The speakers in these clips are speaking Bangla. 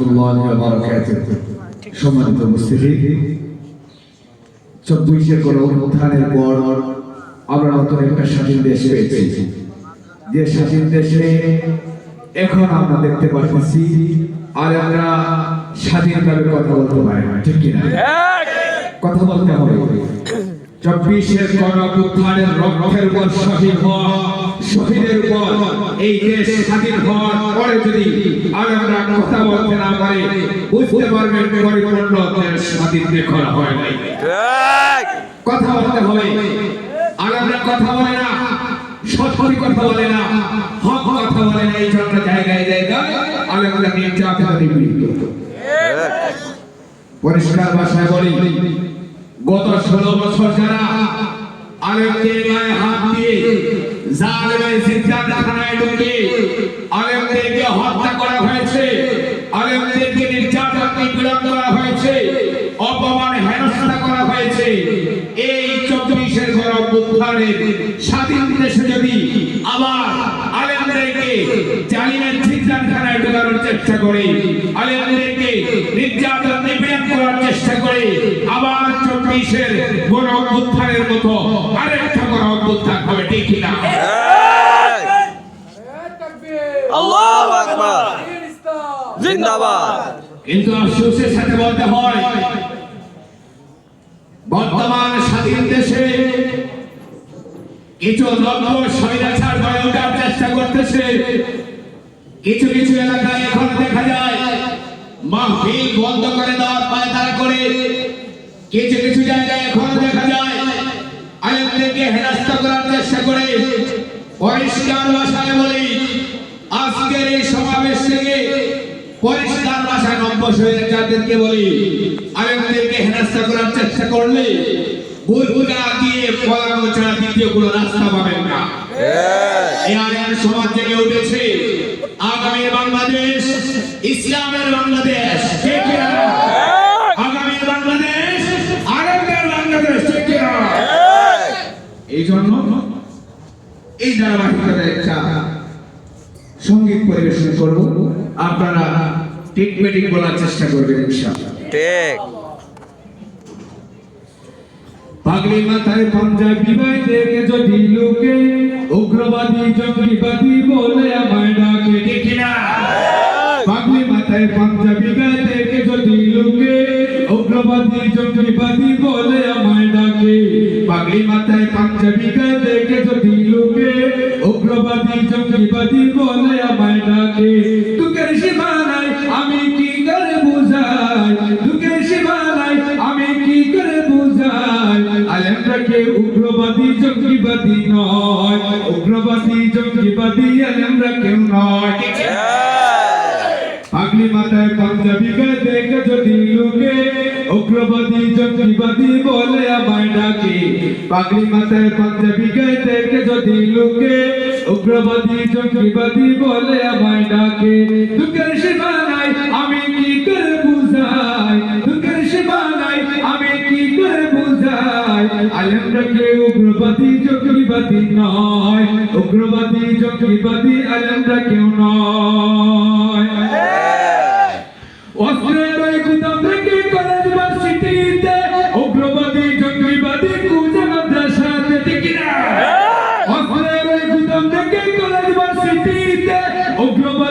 রহমতুল্লাহ সম্মানিত উপস্থিতি। চব্বিশে কোন উত্থানের পর আমরা নতুন একটা স্বাধীন দেশ পেয়েছি। যে স্বাধীন দেশে এখন আমরা দেখতে পাচ্ছি আর আমরা স্বাধীনভাবে কথা বলতে পারি না ঠিক কিনা? কথা বলতে হবে। চব্বিশের গণপুত্থানের রক্ষের উপর শহীদ হওয়া শহীদের উপর এই দেশ স্বাধীন হওয়ার পরে যদি আর আমরা কথা বলতে না পারি বুঝতে পারবেন পরিপূর্ণ দেশ স্বাধীন করা হয় নাই। কথা বলতে হবে। আর আমরা কথা বলে না সত্যি কথা বলে না হক কথা বলে না এই জন্য জায়গায় জায়গায় আর আমরা নির্যাতন পরিষ্কার ভাষায় বলি গত ষোলো বছর যারা আলেমদের গায়ে হাত দিয়ে জালেমের জিন্দাখানায় ঢুকে আলেমদেরকে হত্যা করা হয়েছে, আলেমদেরকে নির্যাতন নিপীড়ন করা হয়েছে, অপমান হেনস্থা করা হয়েছে। এই চব্বিশের গরম উত্থানের স্বাধীন দেশে যদি আবার আলেমদেরকে জালিমের জিন্দাখানায় ঢোকানোর চেষ্টা করে, আলেমদেরকে নির্যাতন ঠিক কিনা আল্লাহু আকবার জিন্দাবাদ কিন্তু আফসোসের সাথে বলতে হয় বর্তমান স্বাধীন দেশে কিছু লক্ষ স্বৈরাচার গড়ে ওঠার চেষ্টা করতেছে। কিছু কিছু এলাকায় এখন দেখা যায় মাহফিল বন্ধ করে দেওয়ার পায়তারা করে কিছু কিছু জায়গায় এখন দেখা হেনস্থা করার চেষ্টা করে। পরিষ্কার ভাষায় বলি আজকের এই সমাবেশ থেকে পরিষ্কার ভাষায় নব্য যাদেরকে বলি আলেমদেরকে হেনস্থা করার চেষ্টা করলে বুলবুলা দিয়ে পলানো ছাড়া দ্বিতীয় কোনো রাস্তা পাবেন না। এই সমাজ জেগে উঠেছে। আগামী বাংলাদেশ ইসলামের বাংলাদেশ? জন্য এই ধারাবাহিকতা একটা সংগীত পরিবেশন করব। আপনারা টিক মেটিক বলার চেষ্টা করবেন ইনশাআল্লাহ। ঠিক। পাগলি মাথায় পাঞ্জাবি ভাই দেখে যদি লোকে উগ্রবাদী জঙ্গিবাদী বলে আমায় ডাকে ঠিক না পাগলি মাথায় পাঞ্জাবি মাথায় দেখে যদি লোকে, উগ্রবাদী জঙ্গিবাদী বলে আমায় ডাকে। তুকের সীমানায় আমি কি করে বুঝাই? তুকের সীমানায় আমি কি করে বুঝাই? আলেমরাকে উগ্রবাদী জঙ্গিবাদী নয়। উগ্রবাদী জঙ্গিবাদী আলেমরা কেউ নয়। পাগলি মাথায় পাঞ্জাবি গায়ে দেখে যদি লোকে উগ্রবাদী, জঙ্গিবাদী বলে আমায় ডাকে। পাগলি মাথায় পাঞ্জাবি গায়ে দেখে যদি লোকে উগ্রবাদী, জঙ্গিবাদী বলে আমায় ডাকে। দুঃখের সীমানায় আমি কি করে বুঝাই? দুঃখের সীমানায় আমি কি করে বুঝাই? আলেমরাকে উগ্রবাদী, জঙ্গিবাদী নয়? উগ্রবাদী, জঙ্গিবাদী আলেমরা কেউ নয়? থেকে কলেজ ভার্সিটিতে উগ্রবাদী জঙ্গিবাদী কুজে মাদ্রাসাতে ঠিক না। অস্ত্রের ওই গুদাম থেকে কলেজ ভার্সিটিতে উগ্রবাদী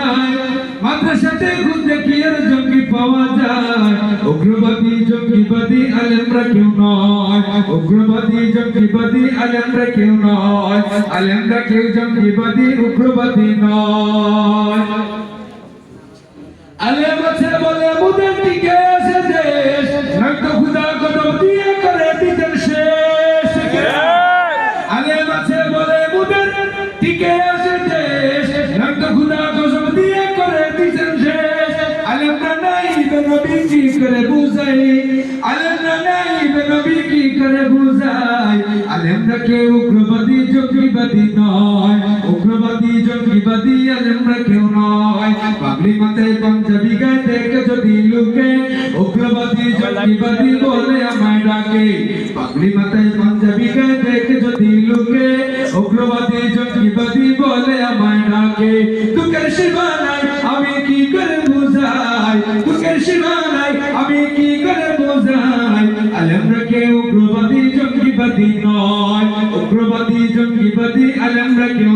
যায়, মাদ্রাসাতে কি আর জঙ্গি পাওয়া যায়। উগ্রবাদী জঙ্গিবাদী আলেমরা কেউ নয়। উগ্রবাদী জঙ্গিবাদী আলেমরা কেউ নয়। আলেমরা কেউ জঙ্গিবাদী, উগ্রবাদী নয়। আলেম আছে বলে মুদের দিকে আছে করে বুঝাই আলেমরা নাই নবী কি করে বুঝাই? আলেমরা কেউ উগ্রবাদী, জঙ্গিবাদী নয়। উগ্রবাদী, জঙ্গিবাদী আলেমরা কেউ নয়। পাগলি মাথায় পাঞ্জাবি গায়ে যদি লুকে, উগ্রবাদী, জঙ্গিবাদী বলে আমায় ডাকে। পাগলি মাথায় পাঞ্জাবি গায়ে আলেমরা কেউ উগ্রবাদী জঙ্গিবাদী নয়। উগ্রবাদী জঙ্গিবাদী আলেমরা কেউ